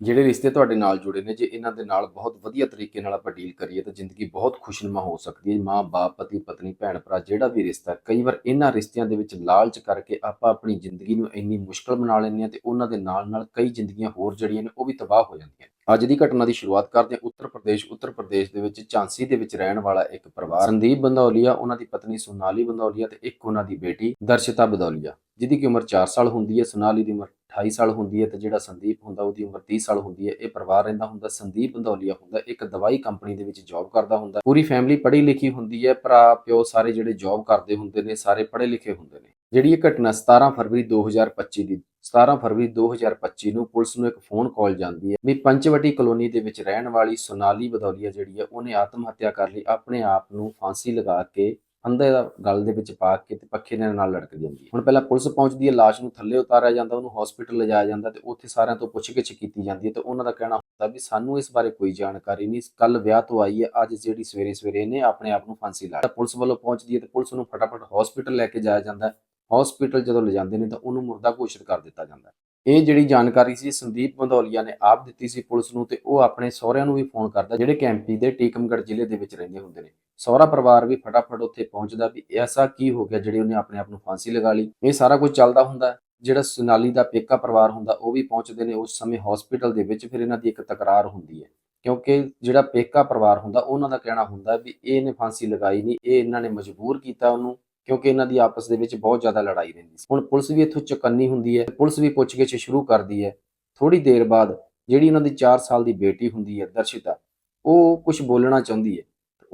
ਜਿਹੜੇ ਰਿਸ਼ਤੇ ਤੁਹਾਡੇ ਨਾਲ ਜੁੜੇ ਨੇ, ਜੇ ਇਹਨਾਂ ਦੇ ਨਾਲ ਬਹੁਤ ਵਧੀਆ ਤਰੀਕੇ ਨਾਲ ਆਪਾਂ ਡੀਲ ਕਰੀਏ ਤਾਂ ਜ਼ਿੰਦਗੀ ਬਹੁਤ ਖੁਸ਼ਨੁਮਾ ਹੋ ਸਕਦੀ ਹੈ। ਮਾਂ, ਬਾਪ, ਪਤੀ, ਪਤਨੀ, ਭੈਣ, ਭਰਾ, ਜਿਹੜਾ ਵੀ ਰਿਸ਼ਤਾ ਕਈ ਵਾਰ ਇਹਨਾਂ ਰਿਸ਼ਤਿਆਂ ਦੇ ਵਿੱਚ ਲਾਲਚ ਕਰਕੇ ਆਪਾਂ ਆਪਣੀ ਜ਼ਿੰਦਗੀ ਨੂੰ ਇੰਨੀ ਮੁਸ਼ਕਲ ਬਣਾ ਲੈਂਦੇ ਹਾਂ ਤੇ ਉਹਨਾਂ ਦੇ ਨਾਲ ਨਾਲ ਕਈ ਜ਼ਿੰਦਗੀਆਂ ਹੋਰ ਜੜੀਆਂ ਨੇ ਉਹ ਵੀ ਤਬਾਹ ਹੋ ਜਾਂਦੀਆਂ ਅੱਜ ਦੀ ਘਟਨਾ ਦੀ ਸ਼ੁਰੂਆਤ ਕਰਦੇ ਹਾਂ। ਉੱਤਰ ਪ੍ਰਦੇਸ਼ ਉੱਤਰ ਪ੍ਰਦੇਸ਼ ਦੇ ਵਿੱਚ ਝਾਂਸੀ ਦੇ ਵਿੱਚ ਰਹਿਣ ਵਾਲਾ ਇੱਕ ਪਰਿਵਾਰ, ਸੰਦੀਪ ਬੰਦੌਲੀਆ, ਉਹਨਾਂ ਦੀ ਪਤਨੀ ਸੋਨਾਲੀ ਬੰਦੌਲੀਆ ਤੇ ਇੱਕ ਉਹਨਾਂ ਦੀ ਬੇਟੀ ਦਰਸ਼ਿਤਾ ਬੰਦੌਲੀਆ, ਜਿਹਦੀ ਕਿ ਉਮਰ 4 ਸਾਲ ਹੁੰਦੀ ਹੈ। ਸੋਨਾਲੀ ਦੀ ਉਮਰ 28 ਸਾਲ ਹੁੰਦੀ ਹੈ ਤੇ ਜਿਹੜਾ ਸੰਦੀਪ ਹੁੰਦਾ, ਉਹਦੀ ਉਮਰ 30 ਸਾਲ ਹੁੰਦੀ ਹੈ, ਇਹ ਪਰਿਵਾਰ ਰਹਿੰਦਾ ਹੁੰਦਾ, ਸੰਦੀਪ ਬੰਦੌਲੀਆ ਹੁੰਦਾ, ਇੱਕ ਦਵਾਈ ਕੰਪਨੀ ਦੇ ਵਿੱਚ ਜੌਬ ਕਰਦਾ ਹੁੰਦਾ, ਪੂਰੀ ਫੈਮਿਲੀ ਪੜ੍ਹੀ ਲਿਖੀ ਹੁੰਦੀ ਹੈ, ਭਰਾ, ਪਿਓ ਸਾਰੇ ਜਿਹੜੇ ਜੌਬ ਕਰਦੇ ਹੁੰਦੇ ਨੇ, ਸਾਰੇ ਪੜ੍ਹੇ ਲਿਖੇ ਹੁੰਦੇ ਨੇ। ਜਿਹੜੀ ਇਹ ਘਟਨਾ 17 ਫਰਵਰੀ 2025 ਦੀ 17 ਫਰਵਰੀ 2025 ਨੂੰ ਪੁਲਿਸ ਨੂੰ ਇੱਕ ਫੋਨ ਕਾਲ ਜਾਂਦੀ ਹੈ ਵੀ ਪੰਚਵਟੀ ਕਲੋਨੀ ਦੇ ਵਿੱਚ ਰਹਿਣ ਵਾਲੀ ਸੋਨਾਲੀ ਬਦੌਲੀਆ ਜਿਹੜੀ ਹੈ, ਉਹਨੇ ਆਤਮ ਹੱਤਿਆ ਕਰ ਲਈ, ਆਪਣੇ ਆਪ ਨੂੰ ਫਾਂਸੀ ਲਗਾ ਕੇ ਅੰਦਰ ਦਾ ਗਲ ਦੇ ਵਿੱਚ ਪਾ ਕੇ ਤੇ ਪੱਖੇ ਦੇ ਨਾਲ ਲੜਕ ਜਾਂਦੀ ਹੈ। ਹੁਣ ਪਹਿਲਾਂ ਪੁਲਿਸ ਪਹੁੰਚਦੀ ਹੈ, ਲਾਸ਼ ਨੂੰ ਥੱਲੇ ਉਤਾਰਿਆ ਜਾਂਦਾ, ਉਹਨੂੰ ਹਸਪੀਟਲ ਲਿਜਾਇਆ ਜਾਂਦਾ ਤੇ ਉੱਥੇ ਸਾਰਿਆਂ ਤੋਂ ਪੁੱਛਗਿੱਛ ਕੀਤੀ ਜਾਂਦੀ ਹੈ ਤੇ ਉਹਨਾਂ ਦਾ ਕਹਿਣਾ ਹੁੰਦਾ ਵੀ ਸਾਨੂੰ ਇਸ ਬਾਰੇ ਕੋਈ ਜਾਣਕਾਰੀ ਨਹੀਂ ਕੱਲ ਵਿਆਹ ਤੋਂ ਆਈ ਹੈ, ਅੱਜ ਜਿਹੜੀ ਸਵੇਰੇ ਸਵੇਰੇ ਇਹਨੇ ਆਪਣੇ ਆਪ ਨੂੰ ਫਾਂਸੀ ਲਾ ਪੁਲਿਸ ਵੱਲੋਂ ਪਹੁੰਚਦੀ ਹੈ ਤੇ ਪੁਲਿਸ ਨੂੰ ਫਟਾਫਟ ਹਸਪੀਟਲ ਲੈ ਕੇ ਜਾਇਆ ਜਾਂਦਾ ਹੈ। ਹਸਪੀਟਲ ਜਦੋਂ ਲਿਜਾਂਦੇ ਨੇ ਤਾਂ ਉਹਨੂੰ ਮੁਰਦਾ ਘੋਸ਼ਿਤ ਕਰ ਦਿੱਤਾ ਜਾਂਦਾ ਇਹ ਜਿਹੜੀ ਜਾਣਕਾਰੀ ਸੀ, ਸੰਦੀਪ ਬੰਦੌਲੀਆ ਨੇ ਆਪ ਦਿੱਤੀ ਸੀ ਪੁਲਿਸ ਨੂੰ ਤੇ ਉਹ ਆਪਣੇ ਸਹੁਰਿਆਂ ਨੂੰ ਵੀ ਫੋਨ ਕਰਦਾ, ਜਿਹੜੇ ਕੈਂਪੀ ਦੇ ਟੀਕਮਗੜ੍ਹ ਜ਼ਿਲ੍ਹੇ ਦੇ ਵਿੱਚ ਰਹਿੰਦੇ ਹੁੰਦੇ ਨੇ। ਸਹੁਰਾ ਪਰਿਵਾਰ ਵੀ ਫਟਾਫਟ ਉੱਥੇ ਪਹੁੰਚਦਾ ਵੀ ਐਸਾ ਕੀ ਹੋ ਗਿਆ ਜਿਹੜੇ ਉਹਨੇ ਆਪਣੇ ਆਪ ਨੂੰ ਫਾਂਸੀ ਲਗਾ ਲਈ। ਇਹ ਸਾਰਾ ਕੁਝ ਚੱਲਦਾ ਹੁੰਦਾ ਜਿਹੜਾ ਸੁਨਾਲੀ ਦਾ ਪੇਕਾ ਪਰਿਵਾਰ ਹੁੰਦਾ, ਉਹ ਵੀ ਪਹੁੰਚਦੇ ਨੇ। ਉਸ ਸਮੇਂ ਹਸਪੀਟਲ ਦੇ ਵਿੱਚ ਫਿਰ ਇਹਨਾਂ ਦੀ ਇੱਕ ਤਕਰਾਰ ਹੁੰਦੀ ਹੈ। ਕਿਉਂਕਿ ਜਿਹੜਾ ਪੇਕਾ ਪਰਿਵਾਰ ਹੁੰਦਾ, ਉਹਨਾਂ ਦਾ ਕਹਿਣਾ ਹੁੰਦਾ ਵੀ ਇਹ ਇਹਨੇ ਫਾਂਸੀ ਲਗਾਈ ਨਹੀਂ, ਇਹ ਇਹਨਾਂ ਨੇ ਮਜਬੂਰ ਕੀਤਾ ਉਹਨੂੰ, ਕਿਉਂਕਿ ਇਹਨਾਂ ਦੀ ਆਪਸ ਦੇ ਵਿੱਚ ਬਹੁਤ ਜ਼ਿਆਦਾ ਲੜਾਈ ਰਹਿੰਦੀ ਸੀ। ਹੁਣ ਪੁਲਿਸ ਵੀ ਇੱਥੋਂ ਚੁਕੰਨੀ ਹੁੰਦੀ ਹੈ। ਪੁਲਿਸ ਵੀ ਪੁੱਛਗਿੱਛ ਸ਼ੁਰੂ ਕਰਦੀ ਹੈ। ਥੋੜੀ ਦੇਰ ਬਾਅਦ ਜਿਹੜੀ ਉਹਨਾਂ ਦੀ 4 ਸਾਲ ਦੀ ਬੇਟੀ ਹੁੰਦੀ ਹੈ ਦਰਸ਼ਿਤਾ, ਉਹ ਕੁਝ ਬੋਲਣਾ ਚਾਹੁੰਦੀ ਹੈ।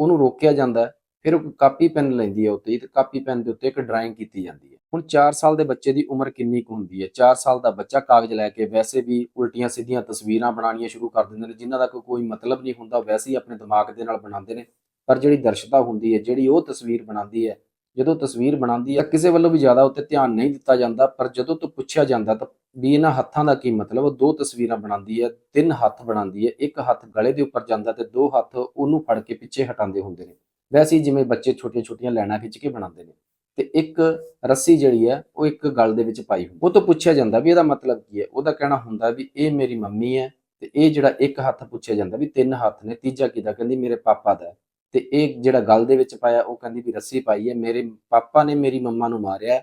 ਉਹਨੂੰ ਰੋਕਿਆ ਜਾਂਦਾ ਹੈ, ਫਿਰ ਉਹ ਕਾਪੀ ਪੈਨ ਲੈਂਦੀ ਹੈ ਉੱਤੇ ਤੇ ਕਾਪੀ ਪੈਨ ਦੇ ਉੱਤੇ ਇੱਕ ਡਰਾਇੰਗ ਕੀਤੀ ਜਾਂਦੀ ਹੈ। ਹੁਣ 4 ਸਾਲ ਦੇ ਬੱਚੇ ਦੀ ਉਮਰ ਕਿੰਨੀ ਕੁ ਹੁੰਦੀ ਹੈ? 4 ਸਾਲ ਦਾ ਬੱਚਾ ਕਾਗਜ਼ ਲੈ ਕੇ ਵੈਸੇ ਵੀ ਉਲਟੀਆਂ ਸਿੱਧੀਆਂ ਤਸਵੀਰਾਂ ਬਣਾਉਣੀਆਂ ਸ਼ੁਰੂ ਕਰ ਦਿੰਦੇ ਨੇ, ਜਿਨ੍ਹਾਂ ਦਾ ਕੋਈ ਮਤਲਬ ਨਹੀਂ ਹੁੰਦਾ ਵੈਸੇ ਹੀ ਆਪਣੇ ਦਿਮਾਗ ਦੇ ਨਾਲ ਬਣਾਉਂਦੇ ਨੇ। ਪਰ ਜਿਹੜੀ ਦਰਸ਼ਤਾ ਹੁੰਦੀ ਹੈ, ਜਿਹੜੀ ਉਹ ਤਸਵੀਰ ਬਣਾਉਂਦੀ ਹੈ ਜਦੋਂ ਤਸਵੀਰ ਬਣਾਉਂਦੀ ਹੈ ਕਿਸੇ ਵੱਲੋਂ ਵੀ ਜ਼ਿਆਦਾ ਉੱਤੇ ਧਿਆਨ ਨਹੀਂ ਦਿੱਤਾ ਜਾਂਦਾ, ਪਰ ਜਦੋਂ ਤੋਂ ਪੁੱਛਿਆ ਜਾਂਦਾ ਤਾਂ ਵੀ ਇਹਨਾਂ ਹੱਥਾਂ ਦਾ ਕੀ ਮਤਲਬ? ਉਹ ਦੋ ਤਸਵੀਰਾਂ ਬਣਾਉਂਦੀ ਹੈ, ਤਿੰਨ ਹੱਥ ਬਣਾਉਂਦੀ ਹੈ, ਇੱਕ ਹੱਥ ਗਲੇ ਦੇ ਉੱਪਰ ਜਾਂਦਾ ਤੇ ਦੋ ਹੱਥ ਉਹਨੂੰ ਫੜ ਕੇ ਪਿੱਛੇ ਹਟਾਉਂਦੇ ਹੁੰਦੇ ਨੇ। ਵੈਸੇ ਜਿਵੇਂ ਬੱਚੇ ਛੋਟੀਆਂ ਛੋਟੀਆਂ ਲਾਈਨਾਂ ਖਿੱਚ ਕੇ ਬਣਾਉਂਦੇ ਨੇ। ਤੇ ਇੱਕ ਰੱਸੀ ਜਿਹੜੀ ਹੈ, ਉਹ ਇੱਕ ਗਲ ਦੇ ਵਿੱਚ ਪਾਈ ਹੁੰਦੀ ਉਹ ਤੋਂ ਪੁੱਛਿਆ ਜਾਂਦਾ ਵੀ ਇਹਦਾ ਮਤਲਬ ਕੀ ਹੈ? ਉਹਦਾ ਕਹਿਣਾ ਹੁੰਦਾ ਵੀ ਇਹ ਮੇਰੀ ਮੰਮੀ ਹੈ ਤੇ ਇਹ ਜਿਹੜਾ ਇੱਕ ਹੱਥ ਪੁੱਛਿਆ ਜਾਂਦਾ ਵੀ ਤਿੰਨ ਹੱਥ ਨੇ, ਤੀਜਾ ਕਿਹਦਾ? ਕਹਿੰਦੀ ਮੇਰੇ ਪਾਪਾ ਦਾ ਤੇ ਇਹ ਜਿਹੜਾ ਗਲ ਦੇ ਵਿੱਚ ਪਾਇਆ, ਉਹ ਕਹਿੰਦੀ ਵੀ ਰੱਸੀ ਪਾਈ ਹੈ, ਮੇਰੇ ਪਾਪਾ ਨੇ ਮੇਰੀ ਮੰਮਾ ਨੂੰ ਮਾਰਿਆ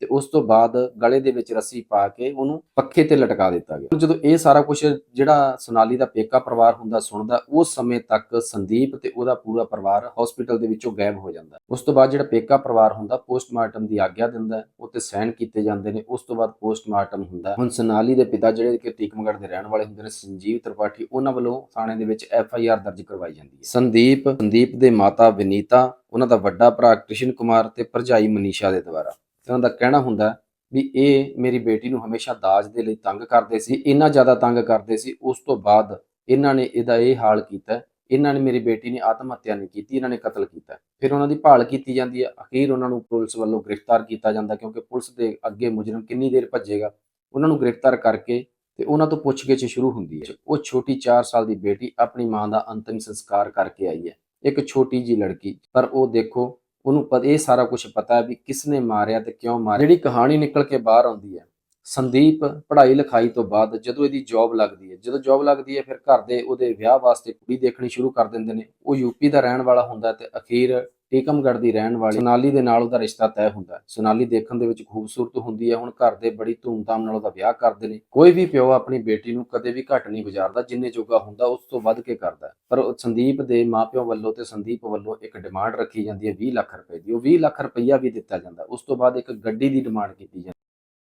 ਤੇ ਉਸ ਤੋਂ ਬਾਅਦ ਗਲੇ ਦੇ ਵਿੱਚ ਰੱਸੀ ਪਾ ਕੇ ਉਹਨੂੰ ਪੱਖੇ ਤੇ ਲਟਕਾ ਦਿੱਤਾ ਗਿਆ। ਜਦੋਂ ਇਹ ਸਾਰਾ ਕੁਝ ਜਿਹੜਾ ਸੋਨਾਲੀ ਦਾ ਪੇਕਾ ਪਰਿਵਾਰ ਹੁੰਦਾ ਸੁਣਦਾ ਉਸ ਸਮੇਂ ਤੱਕ ਸੰਦੀਪ ਤੇ ਉਹਦਾ ਪੂਰਾ ਪਰਿਵਾਰ ਹਸਪੀਟਲ ਦੇ ਵਿੱਚੋਂ ਗਾਇਬ ਹੋ ਜਾਂਦਾ। ਉਸ ਤੋਂ ਬਾਅਦ ਜਿਹੜਾ ਪੇਕਾ ਪਰਿਵਾਰ ਹੁੰਦਾ ਪੋਸਟਮਾਰਟਮ ਦੀ ਆਗਿਆ ਦਿੰਦਾ ਹੈ, ਸਾਈਨ ਕੀਤੇ ਜਾਂਦੇ ਨੇ। ਉਸ ਤੋਂ ਬਾਅਦ ਪੋਸਟਮਾਰਟਮ ਹੁੰਦਾ। ਹੁਣ ਸੋਨਾਲੀ ਦੇ ਪਿਤਾ ਜਿਹੜੇ ਕਿ ਟੀਕਮਗੜ੍ਹ ਦੇ ਰਹਿਣ ਵਾਲੇ ਹੁੰਦੇ ਨੇ ਸੰਜੀਵ ਤ੍ਰਿਪਾਠੀ ਉਹਨਾਂ ਵੱਲੋਂ ਥਾਣੇ ਦੇ ਵਿੱਚ ਐਫ ਆਈ ਆਰ ਦਰਜ ਕਰਵਾਈ ਜਾਂਦੀ ਹੈ। ਸੰਦੀਪ ਸੰਦੀਪ ਦੇ ਮਾਤਾ ਵਿਨੀਤਾ ਉਹਨਾਂ ਦਾ ਵੱਡਾ ਭਰਾ ਕ੍ਰਿਸ਼ਨ ਕੁਮਾਰ ਤੇ ਭਰਜਾਈ ਮਨੀਸ਼ਾ ਦੇ ਦੁਆਰਾ। ਤੇ ਉਹਨਾਂ ਦਾ ਕਹਿਣਾ ਹੁੰਦਾ ਵੀ ਇਹ ਮੇਰੀ ਬੇਟੀ ਨੂੰ ਹਮੇਸ਼ਾ ਦਾਜ ਦੇ ਲਈ ਤੰਗ ਕਰਦੇ ਸੀ, ਇੰਨਾ ਜ਼ਿਆਦਾ ਤੰਗ ਕਰਦੇ ਸੀ, ਉਸ ਤੋਂ ਬਾਅਦ ਇਹਨਾਂ ਨੇ ਇਹਦਾ ਇਹ ਹਾਲ ਕੀਤਾ, ਇਹਨਾਂ ਨੇ ਮੇਰੀ ਬੇਟੀ ਨੇ ਆਤਮ ਹੱਤਿਆ ਨਹੀਂ ਕੀਤੀ, ਇਹਨਾਂ ਨੇ ਕਤਲ ਕੀਤਾ। ਫਿਰ ਉਹਨਾਂ ਦੀ ਭਾਲ ਕੀਤੀ ਜਾਂਦੀ ਹੈ, ਅਖੀਰ ਉਹਨਾਂ ਨੂੰ ਪੁਲਿਸ ਵੱਲੋਂ ਗ੍ਰਿਫਤਾਰ ਕੀਤਾ ਜਾਂਦਾ ਕਿਉਂਕਿ ਪੁਲਿਸ ਦੇ ਅੱਗੇ ਮੁਜਰਮ ਕਿੰਨੀ ਦੇਰ ਭੱਜੇਗਾ, ਉਹਨਾਂ ਨੂੰ ਗ੍ਰਿਫਤਾਰ ਕਰਕੇ ਤੇ ਉਹਨਾਂ ਤੋਂ ਪੁੱਛਗਿੱਛ ਸ਼ੁਰੂ ਹੁੰਦੀ ਹੈ। ਉਹ ਛੋਟੀ 4 ਸਾਲ ਦੀ ਬੇਟੀ ਆਪਣੀ ਮਾਂ ਦਾ ਅੰਤਿਮ ਸੰਸਕਾਰ ਕਰਕੇ ਆਈ ਹੈ, ਇੱਕ ਛੋਟੀ ਜੀ ਲੜਕੀ, ਪਰ ਉਹ ਦੇਖੋ ਉਹਨੂੰ ਪਤਾ, ਇਹ ਸਾਰਾ ਕੁਝ ਪਤਾ ਹੈ ਵੀ ਕਿਸ ਨੇ ਮਾਰਿਆ ਤੇ ਕਿਉਂ ਮਾਰਿਆ। ਜਿਹੜੀ ਕਹਾਣੀ ਨਿਕਲ ਕੇ ਬਾਹਰ ਆਉਂਦੀ ਹੈ, ਸੰਦੀਪ ਪੜ੍ਹਾਈ ਲਿਖਾਈ ਤੋਂ ਬਾਅਦ ਜਦੋਂ ਇਹਦੀ ਜੌਬ ਲੱਗਦੀ ਹੈ, ਜਦੋਂ ਜੌਬ ਲੱਗਦੀ ਹੈ ਫਿਰ ਘਰ ਦੇ ਉਹਦੇ ਵਿਆਹ ਵਾਸਤੇ ਕੁੜੀ ਦੇਖਣੀ ਸ਼ੁਰੂ ਕਰ ਦਿੰਦੇ ਨੇ। ਉਹ ਯੂਪੀ ਦਾ ਰਹਿਣ ਵਾਲਾ ਹੁੰਦਾ ਤੇ ਅਖੀਰ ਟੀਕਮਗੜ੍ਹ ਦੀ ਰਹਿਣ ਵਾਲੀ ਸੋਨਾਲੀ ਦੇ ਨਾਲ ਉਹਦਾ ਰਿਸ਼ਤਾ ਤੈਅ ਹੁੰਦਾ ਹੈ। ਸੋਨਾਲੀ ਦੇਖਣ ਦੇ ਵਿੱਚ ਖੂਬਸੂਰਤ ਹੁੰਦੀ ਹੈ। ਹੁਣ ਘਰ ਦੇ ਬੜੀ ਧੂਮਧਾਮ ਨਾਲ ਉਹਦਾ ਵਿਆਹ ਕਰਦੇ ਨੇ। ਕੋਈ ਵੀ ਪਿਓ ਆਪਣੀ ਬੇਟੀ ਨੂੰ ਕਦੇ ਵੀ ਘੱਟ ਨਹੀਂ ਗੁਜ਼ਾਰਦਾ, ਜਿੰਨੇ ਜੋਗਾ ਹੁੰਦਾ ਉਸ ਤੋਂ ਵੱਧ ਕੇ ਕਰਦਾ ਪਰ ਸੰਦੀਪ ਦੇ ਮਾਪਿਆਂ ਵੱਲੋਂ ਤੇ ਸੰਦੀਪ ਵੱਲੋਂ ਇੱਕ ਡਿਮਾਂਡ ਰੱਖੀ ਜਾਂਦੀ ਹੈ 20 ਲੱਖ ਰੁਪਏ ਦੀ। ਉਹ 20 ਲੱਖ ਰੁਪਈਆ ਵੀ ਦਿੱਤਾ ਜਾਂਦਾ। ਉਸ ਤੋਂ ਬਾਅਦ ਇੱਕ ਗੱਡੀ ਦੀ ਡਿਮਾਂਡ ਕੀਤੀ ਜਾਂਦੀ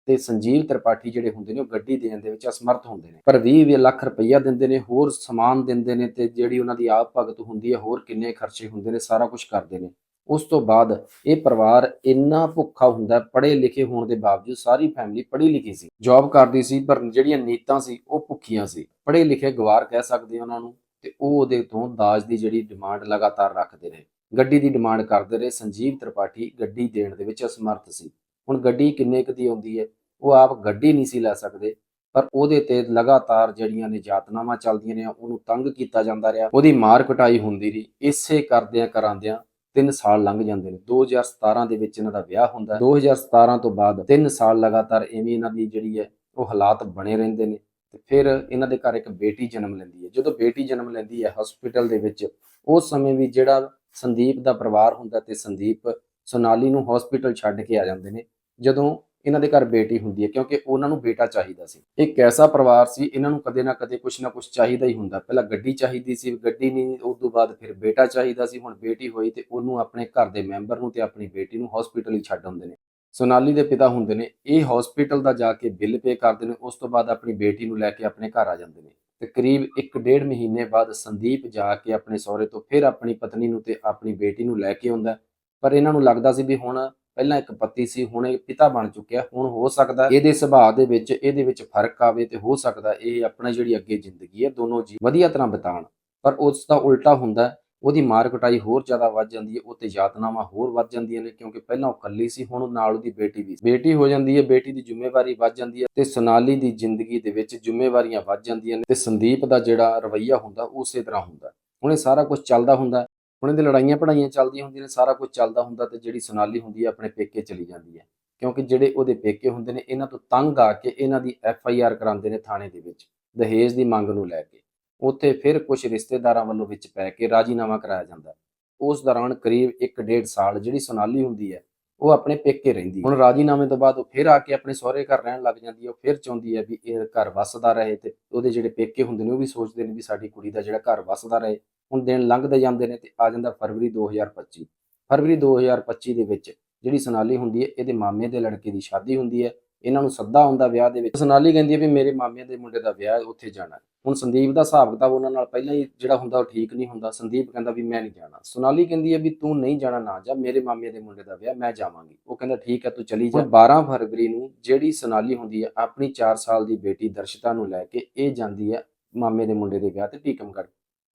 ਤੇ ਸੰਜੀਵ ਤ੍ਰਿਪਾਠੀ ਜਿਹੜੇ ਹੁੰਦੇ ਨੇ ਉਹ ਗੱਡੀ ਦੇਣ ਦੇ ਵਿੱਚ ਅਸਮਰਥ ਹੁੰਦੇ ਨੇ। ਪਰ 20 ਲੱਖ ਰੁਪਈਆ ਦਿੰਦੇ ਨੇ, ਹੋਰ ਸਮਾਨ ਦਿੰਦੇ ਨੇ ਤੇ ਜਿਹੜੀ ਉਹਨਾਂ ਦੀ ਆਪ ਭਗਤ ਹੁੰਦੀ ਹੈ, ਹੋਰ ਕਿੰਨੇ ਖਰਚੇ ਹੁੰਦੇ ਨੇ, ਸਾਰਾ ਕੁਝ ਕਰਦੇ ਨੇ। ਉਸ ਤੋਂ ਬਾਅਦ ਇਹ ਪਰਿਵਾਰ ਇੰਨਾ ਭੁੱਖਾ ਹੁੰਦਾ ਪੜ੍ਹੇ ਲਿਖੇ ਹੋਣ ਦੇ ਬਾਵਜੂਦ ਸਾਰੀ ਫੈਮਿਲੀ ਪੜ੍ਹੀ ਲਿਖੀ ਸੀ। ਜੌਬ ਕਰਦੀ ਸੀ, ਪਰ ਜਿਹੜੀਆਂ ਨੀਤਾਂ ਸੀ, ਉਹ ਭੁੱਖੀਆਂ ਸੀ। ਪੜ੍ਹੇ ਲਿਖੇ ਗਵਾਰ ਕਹਿ ਸਕਦੇ ਉਹਨਾਂ ਨੂੰ ਤੇ ਉਹ ਉਹਦੇ ਤੋਂ ਦਾਜ ਦੀ ਜਿਹੜੀ ਡਿਮਾਂਡ ਲਗਾਤਾਰ ਰੱਖਦੇ ਰਹੇ। ਗੱਡੀ ਦੀ ਡਿਮਾਂਡ ਕਰਦੇ ਰਹੇ, ਸੰਜੀਵ ਤ੍ਰਿਪਾਠੀ ਗੱਡੀ ਦੇਣ ਦੇ ਵਿੱਚ ਅਸਮਰਥ ਸੀ। ਹੁਣ ਗੱਡੀ ਕਿੰਨੇ ਕੁ ਦੀ ਆਉਂਦੀ ਹੈ, ਉਹ ਆਪ ਗੱਡੀ ਨਹੀਂ ਸੀ ਲੈ ਸਕਦੇ, ਪਰ ਉਹਦੇ ਤੇ ਲਗਾਤਾਰ ਜਿਹੜੀਆਂ ਨੇ ਯਾਤਨਾਵਾਂ ਚੱਲਦੀਆਂ ਨੇ ਉਹਨੂੰ ਤੰਗ ਕੀਤਾ ਜਾਂਦਾ ਰਿਹਾ, ਉਹਦੀ ਮਾਰ ਕਟਾਈ ਹੁੰਦੀ ਰਹੀ, ਇਸੇ ਕਰਦਿਆਂ ਕਰਾਂਦਿਆਂ 3 ਸਾਲ ਲੰਘ ਜਾਂਦੇ ਨੇ 2017 ਦੇ ਵਿੱਚ ਇਹਨਾਂ ਦਾ ਵਿਆਹ ਹੁੰਦਾ ਹੈ 2017 ਤੋਂ ਬਾਅਦ 3 ਸਾਲ ਲਗਾਤਾਰ ਐਵੇਂ ਇਹਨਾਂ ਦੀ ਜਿਹੜੀ ਹੈ, ਉਹ ਹਾਲਾਤ ਬਣੇ ਰਹਿੰਦੇ ਨੇ, ਤੇ ਫਿਰ ਇਹਨਾਂ ਦੇ ਘਰ ਇੱਕ ਬੇਟੀ ਜਨਮ ਲੈਂਦੀ ਹੈ, ਜਦੋਂ ਬੇਟੀ ਜਨਮ ਲੈਂਦੀ ਹੈ ਹਸਪੀਟਲ ਦੇ ਵਿੱਚ, ਉਸ ਸਮੇਂ ਵੀ ਜਿਹੜਾ ਸੰਦੀਪ ਦਾ ਪਰਿਵਾਰ ਹੁੰਦਾ ਤੇ ਸੰਦੀਪ ਸੋਨਾਲੀ ਨੂੰ ਹਸਪੀਟਲ ਛੱਡ ਕੇ ਆ ਜਾਂਦੇ ਨੇ, ਜਦੋਂ ਇਹਨਾਂ ਦੇ ਘਰ ਬੇਟੀ ਹੁੰਦੀ ਹੈ, ਕਿਉਂਕਿ ਉਹਨਾਂ ਨੂੰ ਬੇਟਾ ਚਾਹੀਦਾ ਸੀ। ਇੱਕ ਐਸਾ ਪਰਿਵਾਰ ਸੀ, ਇਹਨਾਂ ਨੂੰ ਕਦੇ ਨਾ ਕਦੇ ਕੁਝ ਨਾ ਕੁਝ ਚਾਹੀਦਾ ਹੀ ਹੁੰਦਾ। ਪਹਿਲਾਂ ਗੱਡੀ ਚਾਹੀਦੀ ਸੀ, ਗੱਡੀ ਨਹੀਂ, ਉਸ ਤੋਂ ਬਾਅਦ ਫਿਰ ਬੇਟਾ ਚਾਹੀਦਾ ਸੀ, ਹੁਣ ਬੇਟੀ ਹੋਈ ਤੇ ਉਹਨੂੰ ਆਪਣੇ ਘਰ ਦੇ ਮੈਂਬਰ ਨੂੰ ਤੇ ਆਪਣੀ ਬੇਟੀ ਨੂੰ ਹਸਪੀਟਲ ਹੀ ਛੱਡ ਆਉਂਦੇ ਨੇ। ਸੋਨਾਲੀ ਦੇ ਪਿਤਾ ਹੁੰਦੇ ਨੇ, ਇਹ ਹਸਪੀਟਲ ਦਾ ਜਾ ਕੇ ਬਿੱਲ ਪੇ ਕਰਦੇ ਨੇ, ਉਸ ਤੋਂ ਬਾਅਦ ਆਪਣੀ ਬੇਟੀ ਨੂੰ ਲੈ ਕੇ ਆਪਣੇ ਘਰ ਆ ਜਾਂਦੇ ਨੇ। ਤੇ ਕਰੀਬ 1.5 ਮਹੀਨੇ ਬਾਅਦ ਸੰਦੀਪ ਜਾ ਕੇ ਆਪਣੇ ਸਹੁਰੇ ਤੋਂ ਫਿਰ ਆਪਣੀ ਪਤਨੀ ਨੂੰ ਤੇ ਆਪਣੀ ਬੇਟੀ ਨੂੰ ਲੈ ਕੇ ਆਉਂਦਾ ਪਰ ਇਹਨਾਂ ਨੂੰ ਲੱਗਦਾ ਸੀ ਵੀ ਹੁਣ ਪਹਿਲਾਂ ਇੱਕ ਪਤੀ ਸੀ, ਹੁਣ ਇਹ ਪਿਤਾ ਬਣ ਚੁੱਕਿਆ, ਹੁਣ ਹੋ ਸਕਦਾ ਇਹਦੇ ਸੁਭਾਅ ਦੇ ਵਿੱਚ, ਇਹਦੇ ਵਿੱਚ ਫ਼ਰਕ ਆਵੇ ਤੇ ਹੋ ਸਕਦਾ ਇਹ ਆਪਣਾ ਜਿਹੜੀ ਅੱਗੇ ਜ਼ਿੰਦਗੀ ਹੈ, ਦੋਨੋਂ ਜੀ ਵਧੀਆ ਤਰ੍ਹਾਂ ਬਿਤਾਣ। ਪਰ ਉਸ ਦਾ ਉਲਟਾ ਹੁੰਦਾ, ਉਹਦੀ ਮਾਰ ਕਟਾਈ ਹੋਰ ਜ਼ਿਆਦਾ ਵੱਧ ਜਾਂਦੀ ਹੈ, ਉਹ ਤੇ ਯਾਤਨਾਵਾਂ ਹੋਰ ਵੱਧ ਜਾਂਦੀਆਂ ਨੇ, ਕਿਉਂਕਿ ਪਹਿਲਾਂ ਉਹ ਇਕੱਲੀ ਸੀ, ਹੁਣ ਨਾਲ ਉਹਦੀ ਬੇਟੀ ਵੀ ਬੇਟੀ ਹੋ ਜਾਂਦੀ ਹੈ, ਬੇਟੀ ਦੀ ਜ਼ਿੰਮੇਵਾਰੀ ਵੱਧ ਜਾਂਦੀ ਹੈ ਤੇ ਸੋਨਾਲੀ ਦੀ ਜ਼ਿੰਦਗੀ ਦੇ ਵਿੱਚ ਜ਼ਿੰਮੇਵਾਰੀਆਂ ਵੱਧ ਜਾਂਦੀਆਂ ਨੇ ਤੇ ਸੰਦੀਪ ਦਾ ਜਿਹੜਾ ਰਵਈਆ ਹੁੰਦਾ, ਉਸੇ ਤਰ੍ਹਾਂ ਹੁੰਦਾ। ਹੁਣ ਇਹ ਸਾਰਾ ਕੁਝ ਚੱਲਦਾ ਹੁੰਦਾ ਉਹਨਾਂ ਇਹਦੇ ਲੜਾਈਆਂ ਪੜਾਈਆਂ ਚੱਲਦੀਆਂ ਹੁੰਦੀਆਂ ਨੇ, ਸਾਰਾ ਕੁਝ ਚੱਲਦਾ ਹੁੰਦਾ ਤੇ ਜਿਹੜੀ ਸੋਨਾਲੀ ਹੁੰਦੀ ਹੈ ਆਪਣੇ ਪੇਕੇ ਚਲੀ ਜਾਂਦੀ ਹੈ ਕਿਉਂਕਿ ਜਿਹੜੇ ਉਹਦੇ ਪੇਕੇ ਹੁੰਦੇ ਨੇ, ਇਹਨਾਂ ਤੋਂ ਤੰਗ ਆ ਕੇ ਇਹਨਾਂ ਦੀ ਐਫ ਆਈ ਆਰ ਕਰਾਉਂਦੇ ਨੇ ਥਾਣੇ ਦੇ ਵਿੱਚ, ਦਹੇਜ ਦੀ ਮੰਗ ਨੂੰ ਲੈ ਕੇ। ਉੱਥੇ ਫਿਰ ਕੁਝ ਰਿਸ਼ਤੇਦਾਰਾਂ ਵੱਲੋਂ ਵਿੱਚ ਪੈ ਕੇ ਰਾਜੀਨਾਮਾ ਕਰਾਇਆ ਜਾਂਦਾ। ਉਸ ਦੌਰਾਨ ਕਰੀਬ 1.5 ਸਾਲ ਜਿਹੜੀ ਸੋਨਾਲੀ ਹੁੰਦੀ ਹੈ ਉਹ ਆਪਣੇ ਪੇਕੇ ਰਹਿੰਦੀ ਹੁਣ ਰਾਜੀਨਾਮੇ ਤੋਂ ਬਾਅਦ ਉਹ ਫਿਰ ਆ ਕੇ ਆਪਣੇ ਸਹੁਰੇ ਘਰ ਰਹਿਣ ਲੱਗ ਜਾਂਦੀ ਹੈ ਉਹ ਫਿਰ ਚਾਹੁੰਦੀ ਹੈ ਵੀ ਇਹ ਘਰ ਵਸਦਾ ਰਹੇ ਤੇ ਉਹਦੇ ਜਿਹੜੇ ਪੇਕੇ ਹੁੰਦੇ ਨੇ, ਉਹ ਵੀ ਸੋਚਦੇ ਨੇ ਵੀ ਸਾਡੀ ਕੁੜੀ ਦਾ ਜਿਹੜਾ ਘਰ ਵਸਦਾ ਰਹੇ। ਹੁਣ ਦਿਨ ਲੰਘਦੇ ਜਾਂਦੇ ਨੇ ਤੇ ਆ ਜਾਂਦਾ ਫਰਵਰੀ 2025 ਫਰਵਰੀ 2025 ਦੇ ਵਿੱਚ ਜਿਹੜੀ ਸੋਨਾਲੀ ਹੁੰਦੀ ਹੈ ਇਹਦੇ ਮਾਮੇ ਦੇ ਲੜਕੇ ਦੀ ਸ਼ਾਦੀ ਹੁੰਦੀ ਹੈ। ਇਹਨਾਂ ਨੂੰ ਸੱਦਾ ਆਉਂਦਾ ਵਿਆਹ ਦੇ ਵਿੱਚ। ਸੋਨਾਲੀ ਕਹਿੰਦੀ ਹੈ ਵੀ ਮੇਰੇ ਮਾਮੇ ਦੇ ਮੁੰਡੇ ਦਾ ਵਿਆਹ ਹੈ, ਉੱਥੇ ਜਾਣਾ ਹੁਣ ਸੰਦੀਪ ਦਾ ਹਿਸਾਬ ਕਿਤਾਬ ਉਹਨਾਂ ਨਾਲ ਪਹਿਲਾਂ ਹੀ ਜਿਹੜਾ ਹੁੰਦਾ ਉਹ ਠੀਕ ਨਹੀਂ ਹੁੰਦਾ। ਸੰਦੀਪ ਕਹਿੰਦਾ ਵੀ ਮੈਂ ਨਹੀਂ ਜਾਣਾ। ਸੋਨਾਲੀ ਕਹਿੰਦੀ ਹੈ ਵੀ ਤੂੰ ਨਹੀਂ ਜਾਣਾ ਨਾ ਜਾ। ਮੇਰੇ ਮਾਮੇ ਦੇ ਮੁੰਡੇ ਦਾ ਵਿਆਹ ਮੈਂ ਜਾਵਾਂਗੀ। ਉਹ ਕਹਿੰਦਾ ਠੀਕ ਹੈ ਤੂੰ ਚਲੀ ਜਾ। 12 ਫਰਵਰੀ ਨੂੰ ਜਿਹੜੀ ਸੋਨਾਲੀ ਹੁੰਦੀ ਹੈ ਆਪਣੀ 4 ਸਾਲ ਦੀ ਬੇਟੀ ਦਰਸ਼ਤਾ ਨੂੰ ਲੈ ਕੇ ਇਹ ਜਾਂਦੀ ਹੈ ਮਾਮੇ ਦੇ ਮੁੰਡੇ ਦੇ ਵਿਆਹ ਤੇ ਟੀਕਮਗੜ੍ਹ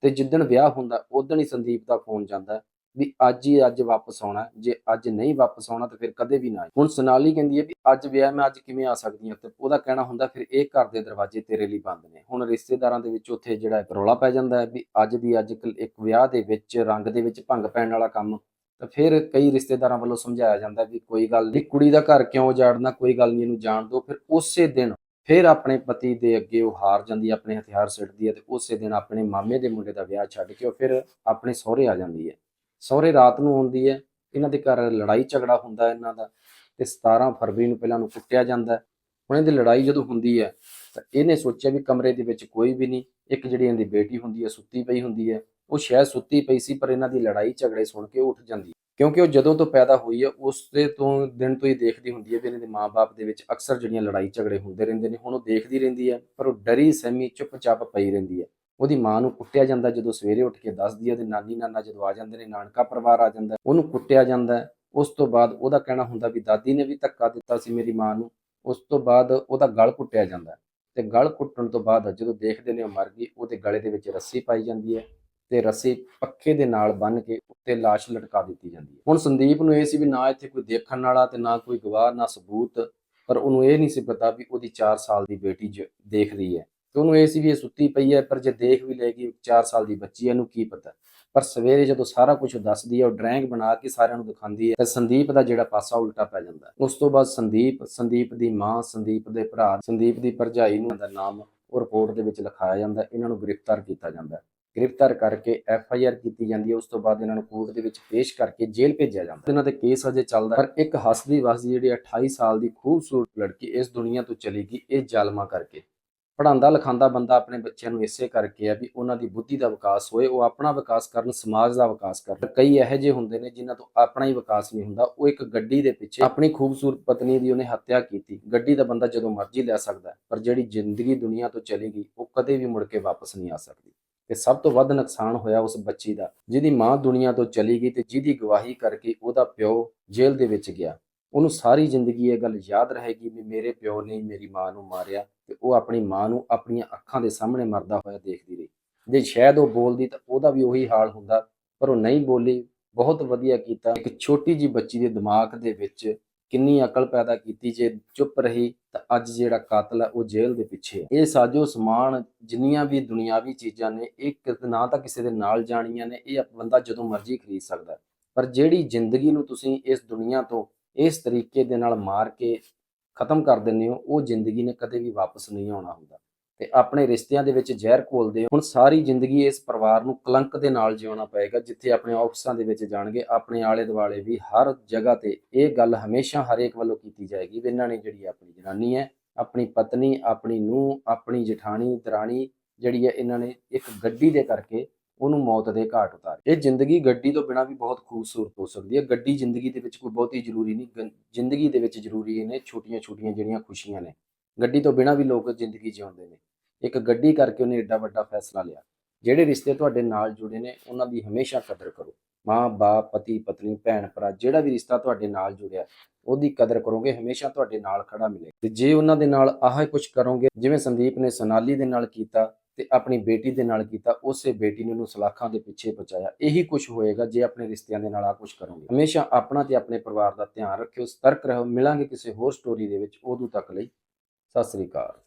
ਤੇ ਜਿੱਦਣ ਵਿਆਹ ਹੁੰਦਾ ਉਦੋਂ ਹੀ ਸੰਦੀਪ ਦਾ ਫੋਨ ਜਾਂਦਾ ਵੀ ਅੱਜ ਹੀ ਅੱਜ ਵਾਪਸ ਆਉਣਾ ਜੇ ਅੱਜ ਨਹੀਂ ਵਾਪਸ ਆਉਣਾ ਤਾਂ ਫਿਰ ਕਦੇ ਵੀ ਨਾ ਆਈ। ਹੁਣ ਸੋਨਾਲੀ ਕਹਿੰਦੀ ਹੈ ਵੀ ਅੱਜ ਵਿਆਹ ਮੈਂ ਅੱਜ ਕਿਵੇਂ ਆ ਸਕਦੀ ਹਾਂ? ਤੇ ਉਹਦਾ ਕਹਿਣਾ ਹੁੰਦਾ ਫਿਰ ਇਹ ਘਰ ਦੇ ਦਰਵਾਜ਼ੇ ਤੇਰੇ ਲਈ ਬੰਦ ਨੇ। ਹੁਣ ਰਿਸ਼ਤੇਦਾਰਾਂ ਦੇ ਵਿੱਚ ਉੱਥੇ ਜਿਹੜਾ ਰੌਲਾ ਪੈ ਜਾਂਦਾ ਹੈ ਵੀ ਅੱਜ ਦੀ ਅੱਜ ਕੱਲ੍ਹ ਇੱਕ ਵਿਆਹ ਦੇ ਵਿੱਚ ਰੰਗ ਦੇ ਵਿੱਚ ਭੰਗ ਪੈਣ ਵਾਲਾ ਕੰਮ। ਤਾਂ ਫਿਰ ਕਈ ਰਿਸ਼ਤੇਦਾਰਾਂ ਵੱਲੋਂ ਸਮਝਾਇਆ ਜਾਂਦਾ ਵੀ ਕੋਈ ਗੱਲ ਨਹੀਂ, ਕੁੜੀ ਦਾ ਘਰ ਕਿਉਂ ਉਜਾੜਨਾ, ਕੋਈ ਗੱਲ ਨਹੀਂ, ਇਹਨੂੰ ਜਾਣ ਦਿਓ। ਫਿਰ ਉਸੇ ਦਿਨ ਫਿਰ ਆਪਣੇ ਪਤੀ ਦੇ ਅੱਗੇ ਉਹ ਹਾਰ ਜਾਂਦੀ ਹੈ, ਆਪਣੇ ਹਥਿਆਰ ਸਿੱਟਦੀ ਹੈ ਤੇ ਉਸੇ ਦਿਨ ਆਪਣੇ ਮਾਮੇ ਦੇ ਮੁੰਡੇ ਦਾ ਵਿਆਹ ਛੱਡ ਕੇ ਉਹ ਫਿਰ ਆਪਣੇ ਸਹੁਰੇ ਆ ਜਾਂਦੀ ਹੈ ਸਹੁਰੇ ਰਾਤ ਨੂੰ ਆਉਂਦੀ ਹੈ, ਇਹਨਾਂ ਦੇ ਘਰ ਲੜਾਈ ਝਗੜਾ ਹੁੰਦਾ ਇਹਨਾਂ ਦਾ ਤੇ 17 ਫਰਵਰੀ ਨੂੰ ਪਹਿਲਾਂ ਨੂੰ ਕੁੱਟਿਆ ਜਾਂਦਾ ਹੈ। ਹੁਣ ਇਹਦੀ ਲੜਾਈ ਜਦੋਂ ਹੁੰਦੀ ਹੈ ਤਾਂ ਇਹਨੇ ਸੋਚਿਆ ਵੀ ਕਮਰੇ ਦੇ ਵਿੱਚ ਕੋਈ ਵੀ ਨਹੀਂ, ਇੱਕ ਜਿਹੜੀ ਇਹਦੀ ਬੇਟੀ ਹੁੰਦੀ ਹੈ ਸੁੱਤੀ ਪਈ ਹੁੰਦੀ ਹੈ, ਉਹ ਸ਼ਾਇਦ ਸੁੱਤੀ ਪਈ ਸੀ ਪਰ ਇਹਨਾਂ ਦੀ ਲੜਾਈ ਝਗੜੇ ਸੁਣ ਕੇ ਉਹ ਉੱਠ ਜਾਂਦੀ ਕਿਉਂਕਿ ਉਹ ਜਦੋਂ ਤੋਂ ਪੈਦਾ ਹੋਈ ਹੈ ਉਸ ਦੇ ਤੋਂ ਦਿਨ ਤੋਂ ਹੀ ਦੇਖਦੀ ਹੁੰਦੀ ਹੈ ਵੀ ਇਹਨਾਂ ਦੇ ਮਾਪੇ ਦੇ ਵਿੱਚ ਅਕਸਰ ਜਿਹੜੀਆਂ ਲੜਾਈ ਝਗੜੇ ਹੁੰਦੇ ਰਹਿੰਦੇ ਨੇ, ਹੁਣ ਉਹ ਦੇਖਦੀ ਰਹਿੰਦੀ ਹੈ ਪਰ ਉਹ ਡਰੀ, ਸਹਿਮੀ, ਚੁੱਪਚਾਪ ਪਈ ਰਹਿੰਦੀ ਹੈ ਉਹਦੀ ਮਾਂ ਨੂੰ ਕੁੱਟਿਆ ਜਾਂਦਾ ਜਦੋਂ ਸਵੇਰੇ ਉੱਠ ਕੇ ਦੱਸਦੀ ਹੈ ਉਹਦੇ ਨਾਨੀ ਨਾਨਾ ਜਦੋਂ ਆ ਜਾਂਦੇ ਨੇ, ਨਾਨਕਾ ਪਰਿਵਾਰ ਆ ਜਾਂਦਾ, ਉਹਨੂੰ ਕੁੱਟਿਆ ਜਾਂਦਾ। ਉਸ ਤੋਂ ਬਾਅਦ ਉਹਦਾ ਕਹਿਣਾ ਹੁੰਦਾ ਵੀ ਦਾਦੀ ਨੇ ਵੀ ਧੱਕਾ ਦਿੱਤਾ ਸੀ ਮੇਰੀ ਮਾਂ ਨੂੰ। ਉਸ ਤੋਂ ਬਾਅਦ ਉਹਦਾ ਗਲ ਕੁੱਟਿਆ ਜਾਂਦਾ। ਹੈ ਤੇ ਗਲ ਕੁੱਟਣ ਤੋਂ ਬਾਅਦ ਜਦੋਂ ਦੇਖਦੇ ਨੇ ਉਹ ਮਰ ਗਈ, ਉਹਦੇ ਗਲੇ ਦੇ ਵਿੱਚ ਰੱਸੀ ਪਾਈ ਜਾਂਦੀ ਹੈ ਤੇ ਰੱਸੀ ਪੱਖੇ ਦੇ ਨਾਲ ਬੰਨ੍ਹ ਕੇ ਉੱਤੇ ਲਾਸ਼ ਲਟਕਾ ਦਿੱਤੀ ਜਾਂਦੀ ਹੈ। ਹੁਣ ਸੰਦੀਪ ਨੂੰ ਇਹ ਸੀ ਵੀ ਨਾ ਇੱਥੇ ਕੋਈ ਦੇਖਣ ਵਾਲਾ ਤੇ ਨਾ ਕੋਈ ਗਵਾਹ, ਨਾ ਸਬੂਤ, ਪਰ ਉਹਨੂੰ ਇਹ ਨਹੀਂ ਸੀ ਪਤਾ ਵੀ ਉਹਦੀ 4 ਸਾਲ ਦੀ ਬੇਟੀ ਜ- ਦੇਖ ਰਹੀ ਹੈ। ਤੇ ਉਹਨੂੰ ਇਹ ਸੀ ਵੀ ਇਹ ਸੁੱਤੀ ਪਈ ਹੈ, ਪਰ ਜੇ ਦੇਖ ਵੀ ਲਏਗੀ 4 ਸਾਲ ਦੀ ਬੱਚੀ ਹੈ ਇਹਨੂੰ ਕੀ ਪਤਾ? ਪਰ ਸਵੇਰੇ ਜਦੋਂ ਸਾਰਾ ਕੁਝ ਦੱਸਦੀ ਹੈ, ਉਹ ਡਰਾਇੰਗ ਬਣਾ ਕੇ ਸਾਰਿਆਂ ਨੂੰ ਦਿਖਾਉਂਦੀ ਹੈ ਤਾਂ ਸੰਦੀਪ ਦਾ ਜਿਹੜਾ ਪਾਸਾ ਉਲਟਾ ਪੈ ਜਾਂਦਾ ਉਸ ਤੋਂ ਬਾਅਦ ਸੰਦੀਪ ਸੰਦੀਪ ਦੀ ਮਾਂ, ਸੰਦੀਪ ਦੇ ਭਰਾ, ਸੰਦੀਪ ਦੀ ਭਰਜਾਈ ਨੂੰ ਦਾ ਨਾਮ ਉਹ ਰਿਪੋਰਟ ਦੇ ਵਿੱਚ ਲਿਖਾਇਆ ਜਾਂਦਾ ਇਹਨਾਂ ਨੂੰ ਗ੍ਰਿਫਤਾਰ ਕੀਤਾ ਜਾਂਦਾ ਗ੍ਰਿਫਤਾਰ ਕਰਕੇ ਐਫ ਆਈ ਆਰ ਕੀਤੀ ਜਾਂਦੀ ਹੈ। ਉਸ ਤੋਂ ਬਾਅਦ ਇਹਨਾਂ ਨੂੰ ਕੋਰਟ ਦੇ ਵਿੱਚ ਪੇਸ਼ ਕਰਕੇ ਜੇਲ੍ਹ ਭੇਜਿਆ ਜਾਂਦਾ ਇਹਨਾਂ ਦੇ ਕੇਸ ਅਜੇ ਚੱਲਦਾ ਪਰ ਇੱਕ ਹੱਸਦੀ ਵਸਦੀ ਜਿਹੜੀ 28 ਸਾਲ ਦੀ ਖੂਬਸੂਰਤ ਲੜਕੀ ਇਸ ਦੁਨੀਆ ਤੋਂ ਚਲੀ ਗਈ, ਇਹ ਜ਼ਾਲਮਾ ਕਰਕੇ। ਪੜਾਉਂਦਾ ਲਿਖਾਉਂਦਾ ਬੰਦਾ ਆਪਣੇ ਬੱਚਿਆਂ ਨੂੰ ਇਸੇ ਕਰਕੇ ਆ ਵੀ ਉਹਨਾਂ ਦੀ ਬੁੱਧੀ ਦਾ ਵਿਕਾਸ ਹੋਏ, ਉਹ ਆਪਣਾ ਵਿਕਾਸ ਕਰਨ, ਸਮਾਜ ਦਾ ਵਿਕਾਸ ਕਰਨ। ਕਈ ਇਹੋ ਜਿਹੇ ਹੁੰਦੇ ਨੇ ਜਿਨ੍ਹਾਂ ਤੋਂ ਆਪਣਾ ਹੀ ਵਿਕਾਸ ਨਹੀਂ ਹੁੰਦਾ। ਉਹ ਇੱਕ ਗੱਡੀ ਦੇ ਪਿੱਛੇ ਆਪਣੀ ਖੂਬਸੂਰਤ ਪਤਨੀ ਦੀ ਉਹਨੇ ਹੱਤਿਆ ਕੀਤੀ। ਗੱਡੀ ਦਾ ਬੰਦਾ ਜਦੋਂ ਮਰਜ਼ੀ ਲੈ ਸਕਦਾ ਪਰ ਜਿਹੜੀ ਜ਼ਿੰਦਗੀ ਦੁਨੀਆ ਤੋਂ ਚਲੀ ਗਈ, ਉਹ ਕਦੇ ਵੀ ਮੁੜ ਕੇ ਵਾਪਸ ਨਹੀਂ ਆ ਸਕਦੀ। ਤੇ ਸਭ ਤੋਂ ਵੱਧ ਨੁਕਸਾਨ ਹੋਇਆ ਉਸ ਬੱਚੀ ਦਾ, ਜਿਹਦੀ ਮਾਂ ਦੁਨੀਆ ਤੋਂ ਚਲੀ ਗਈ ਤੇ ਜਿਹਦੀ ਗਵਾਹੀ ਕਰਕੇ ਉਹਦਾ ਪਿਓ ਜੇਲ੍ਹ ਦੇ ਵਿੱਚ ਗਿਆ। ਉਹਨੂੰ ਸਾਰੀ ਜ਼ਿੰਦਗੀ ਇਹ ਗੱਲ ਯਾਦ ਰਹੇਗੀ ਵੀ ਮੇਰੇ ਪਿਓ ਨੇ ਮੇਰੀ ਮਾਂ ਨੂੰ ਮਾਰਿਆ ਤੇ ਉਹ ਆਪਣੀ ਮਾਂ ਨੂੰ ਆਪਣੀਆਂ ਅੱਖਾਂ ਦੇ ਸਾਹਮਣੇ ਮਰਦਾ ਹੋਇਆ ਦੇਖਦੀ ਰਹੀ। ਜੇ ਸ਼ਾਇਦ ਉਹ ਬੋਲਦੀ ਤਾਂ ਉਹਦਾ ਵੀ ਉਹੀ ਹਾਲ ਹੁੰਦਾ, ਪਰ ਉਹ ਨਹੀਂ ਬੋਲੀ। ਬਹੁਤ ਵਧੀਆ ਕੀਤਾ। ਇੱਕ ਛੋਟੀ ਜੀ ਬੱਚੀ ਦੇ ਦਿਮਾਗ ਦੇ ਵਿੱਚ ਕਿੰਨੀ ਅਕਲ ਪੈਦਾ ਕੀਤੀ ਜੇ ਚੁੱਪ ਰਹੀ ਤਾਂ ਅੱਜ ਜਿਹੜਾ ਕਾਤਲ ਹੈ ਉਹ ਜੇਲ੍ਹ ਦੇ ਪਿੱਛੇ ਹੈ ਇਹ ਸਾਜੋ ਸਮਾਨ ਜਿੰਨੀਆਂ ਵੀ ਦੁਨਿਆਵੀ ਚੀਜ਼ਾਂ ਨੇ, ਇਹ ਕਿਤੇ ਨਾ ਤਾਂ ਕਿਸੇ ਦੇ ਨਾਲ ਜਾਣੀਆਂ ਨੇ, ਇਹ ਬੰਦਾ ਜਦੋਂ ਮਰਜ਼ੀ ਖਰੀਦ ਸਕਦਾ ਪਰ ਜਿਹੜੀ ਜ਼ਿੰਦਗੀ ਨੂੰ ਤੁਸੀਂ ਇਸ ਦੁਨੀਆ ਤੋਂ ਇਸ ਤਰੀਕੇ ਦੇ ਨਾਲ ਮਾਰ ਕੇ ਖਤਮ ਕਰ ਦਿੰਦੇ ਹੋ, ਉਹ ਜ਼ਿੰਦਗੀ ਨੇ ਕਦੇ ਵੀ ਵਾਪਸ ਨਹੀਂ ਆਉਣਾ ਹੁੰਦਾ। ਤੇ ਆਪਣੇ ਰਿਸ਼ਤਿਆਂ ਦੇ ਵਿੱਚ ਜ਼ਹਿਰ ਘੋਲਦੇ ਹੋ, ਹੁਣ ਸਾਰੀ ਜ਼ਿੰਦਗੀ ਇਸ ਪਰਿਵਾਰ ਨੂੰ ਕਲੰਕ ਦੇ ਨਾਲ ਜਿਉਣਾ ਪਏਗਾ, ਜਿੱਥੇ ਆਪਣੇ ਆਫਿਸਾਂ ਦੇ ਵਿੱਚ ਜਾਣਗੇ, ਆਪਣੇ ਆਲੇ ਦੁਆਲੇ ਵੀ ਹਰ ਜਗ੍ਹਾ ਤੇ ਇਹ ਗੱਲ ਹਮੇਸ਼ਾ ਹਰੇਕ ਵੱਲੋਂ ਕੀਤੀ ਜਾਏਗੀ ਵੀ ਇਹਨਾਂ ਨੇ ਜਿਹੜੀ ਆਪਣੀ ਜਨਾਨੀ ਹੈ, ਆਪਣੀ ਪਤਨੀ, ਆਪਣੀ ਨੂੰਹ, ਆਪਣੀ ਜਠਾਣੀ, ਦਰਾਣੀ ਜਿਹੜੀ ਹੈ ਇਹਨਾਂ ਨੇ ਇੱਕ ਗੱਡੀ ਦੇ ਕਰਕੇ ਉਹਨੂੰ ਮੌਤ ਦੇ ਘਾਟ ਉਤਾਰੇ। ਇਹ ਜ਼ਿੰਦਗੀ ਗੱਡੀ ਤੋਂ ਬਿਨਾ ਵੀ ਬਹੁਤ ਖੂਬਸੂਰਤ ਹੋ ਸਕਦੀ ਹੈ। ਗੱਡੀ ਜ਼ਿੰਦਗੀ ਦੇ ਵਿੱਚ ਕੋਈ ਬਹੁਤੀ ਜ਼ਰੂਰੀ ਨਹੀਂ, ਗੰ- ਜ਼ਿੰਦਗੀ ਦੇ ਵਿੱਚ ਜ਼ਰੂਰੀ ਨੇ ਛੋਟੀਆਂ-ਛੋਟੀਆਂ ਜਿਹੜੀਆਂ ਖੁਸ਼ੀਆਂ ਨੇ। ਗੱਡੀ ਤੋਂ ਬਿਨਾ ਵੀ ਲੋਕ ਜ਼ਿੰਦਗੀ ਜਿਉਂਦੇ ਨੇ। ਇੱਕ ਗੱਡੀ ਕਰਕੇ ਉਹਨੇ ਏਡਾ ਵੱਡਾ ਫੈਸਲਾ ਲਿਆ। ਜਿਹੜੇ ਰਿਸ਼ਤੇ ਤੁਹਾਡੇ ਨਾਲ ਜੁੜੇ ਨੇ, ਉਹਨਾਂ ਦੀ ਹਮੇਸ਼ਾ ਕਦਰ ਕਰੋ। ਮਾਂ, ਬਾਪ, ਪਤੀ, ਪਤਨੀ, ਭੈਣ, ਭਰਾ, ਜਿਹੜਾ ਵੀ ਰਿਸ਼ਤਾ ਤੁਹਾਡੇ ਨਾਲ ਜੁੜਿਆ, ਉਹਦੀ ਕਦਰ ਕਰੋਗੇ, ਹਮੇਸ਼ਾ ਤੁਹਾਡੇ ਨਾਲ ਖੜਾ ਮਿਲੇ ਤੇ ਜੇ ਉਹਨਾਂ ਦੇ ਨਾਲ ਆਹ ਕੁਝ ਕਰੋਗੇ, ਜਿਵੇਂ ਸੰਦੀਪ ਨੇ ਸੋਨਾਲੀ ਦੇ ਨਾਲ ਕੀਤਾ ਤੇ ਆਪਣੀ ਬੇਟੀ ਦੇ ਨਾਲ ਕੀਤਾ, ਉਸੇ ਬੇਟੀ ਨੇ ਉਹਨੂੰ ਸਲਾਖਾਂ ਦੇ ਪਿੱਛੇ ਪਹੁੰਚਾਇਆ। ਇਹੀ ਕੁਝ ਹੋਏਗਾ ਜੇ ਆਪਣੇ ਰਿਸ਼ਤਿਆਂ ਦੇ ਨਾਲ ਆ ਕੁਝ ਕਰੋਗੇ। ਹਮੇਸ਼ਾ ਆਪਣਾ ਤੇ ਆਪਣੇ ਪਰਿਵਾਰ ਦਾ ਧਿਆਨ ਰੱਖਿਓ, ਸਤਰਕ ਰਹੋ, ਮਿਲਾਂਗੇ ਕਿਸੇ ਹੋਰ ਸਟੋਰੀ ਦੇ ਵਿੱਚ। ਉਦੋਂ ਤੱਕ ਲਈ ਸਤਿ ਸ੍ਰੀ ਅਕਾਲ।